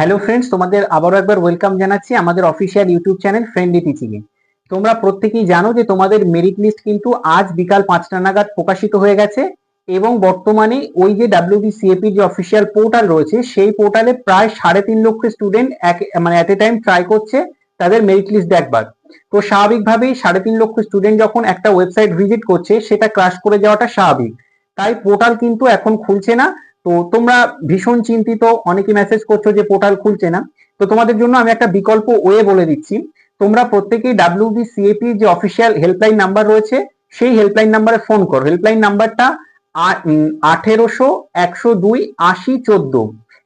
Hello friends তোমাদের আবারও একবার ওয়েলকাম জানাচ্ছি আমাদের official YouTube channel friendly teaching এ। তোমরা প্রত্যেকেই জানো যে তোমাদের মেরিট লিস্ট কিন্তু আজ বিকাল পাঁচটা নাগাদ প্রকাশিত হয়ে গেছে এবং বর্তমানে ওই যে ডাব্লিউবিসিএপি যে অফিসিয়াল পোর্টাল রয়েছে, সেই পোর্টালে প্রায় সাড়ে তিন লক্ষ স্টুডেন্ট এক মানে অ্যাট এ টাইম ট্রাই করছে তাদের মেরিট লিস্ট দেখবার। তো স্বাভাবিকভাবেই সাড়ে তিন লক্ষ স্টুডেন্ট যখন একটা ওয়েবসাইট ভিজিট করছে, সেটা ক্রাশ করে যাওয়াটা স্বাভাবিক। তাই পোর্টাল কিন্তু এখন খুলছে না। তো তোমরা ভীষণ চিন্তিত অনেকে মেসেজ করছ যে পোর্টাল খুলছে না। তো তোমাদের জন্য আমি একটা বিকল্প ওয়ে বলে দিচ্ছি। তোমরা প্রত্যেকেই ডাব্লিউবি সিএপি যে অফিসিয়াল হেল্পলাইন নাম্বার রয়েছে, সেই হেল্পলাইন নাম্বারে ফোন করো। হেল্পলাইন নাম্বারটা আঠেরোশো একশো দুই আশি চোদ্দ।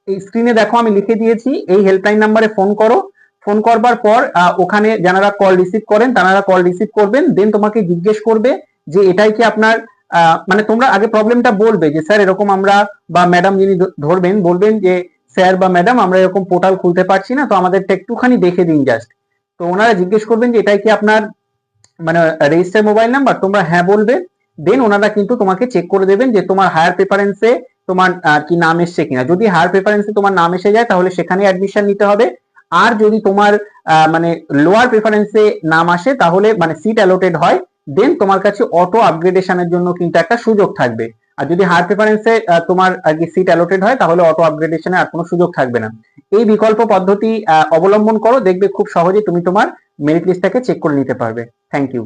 এই স্ক্রিনে দেখো আমি লিখে দিয়েছি, এই হেল্পলাইন নাম্বারে ফোন করো। ফোন করবার পর ওখানে যারা কল রিসিভ করেন, তারা কল রিসিভ করবেন। দেন তোমাকে জিজ্ঞেস করবে যে, এটাই কি আপনার মানে তোমরা আগে প্রবলেমটা বলবে যে, স্যার, এরকম আমরা বা ম্যাডাম যিনি ধরবেন, বলবেন যে, স্যার বা ম্যাডাম আমরা এরকম পোর্টাল খুলতে পারছি না, তো আমাদেরটা একটুখানি দেখে দিন জাস্ট তো ওনারা জিজ্ঞেস করবেন যে, এটাই কি আপনার মানে রেজিস্টার মোবাইল নাম্বার তোমরা হ্যাঁ বলবে দেন ওনারা কিন্তু তোমাকে চেক করে দেবেন যে, তোমার হায়ার প্রেফারেন্সে তোমার কি নাম এসছে কিনা? যদি হায়ার প্রেফারেন্সে তোমার নাম এসে যায়, তাহলে সেখানে অ্যাডমিশন নিতে হবে। আর যদি তোমার মানে লোয়ার প্রেফারেন্সে নাম আসে, তাহলে মানে সিট অ্যালোটেড হয় দেন তোমার কাছে অটো আপগ্রেডেশনের জন্য কিন্তু একটা সুযোগ থাকবে। আর যদি হায়ার প্রেফারেন্সে তোমার, আর কি সিট অ্যালোটেড হয়, তাহলে অটো আপগ্রেডেশনের আর কোনো সুযোগ থাকবে না। এই বিকল্প পদ্ধতি অবলম্বন করো, দেখবে খুব সহজে তুমি তোমার মেরিট লিস্টটাকে চেক করে নিতে পারবে। Thank you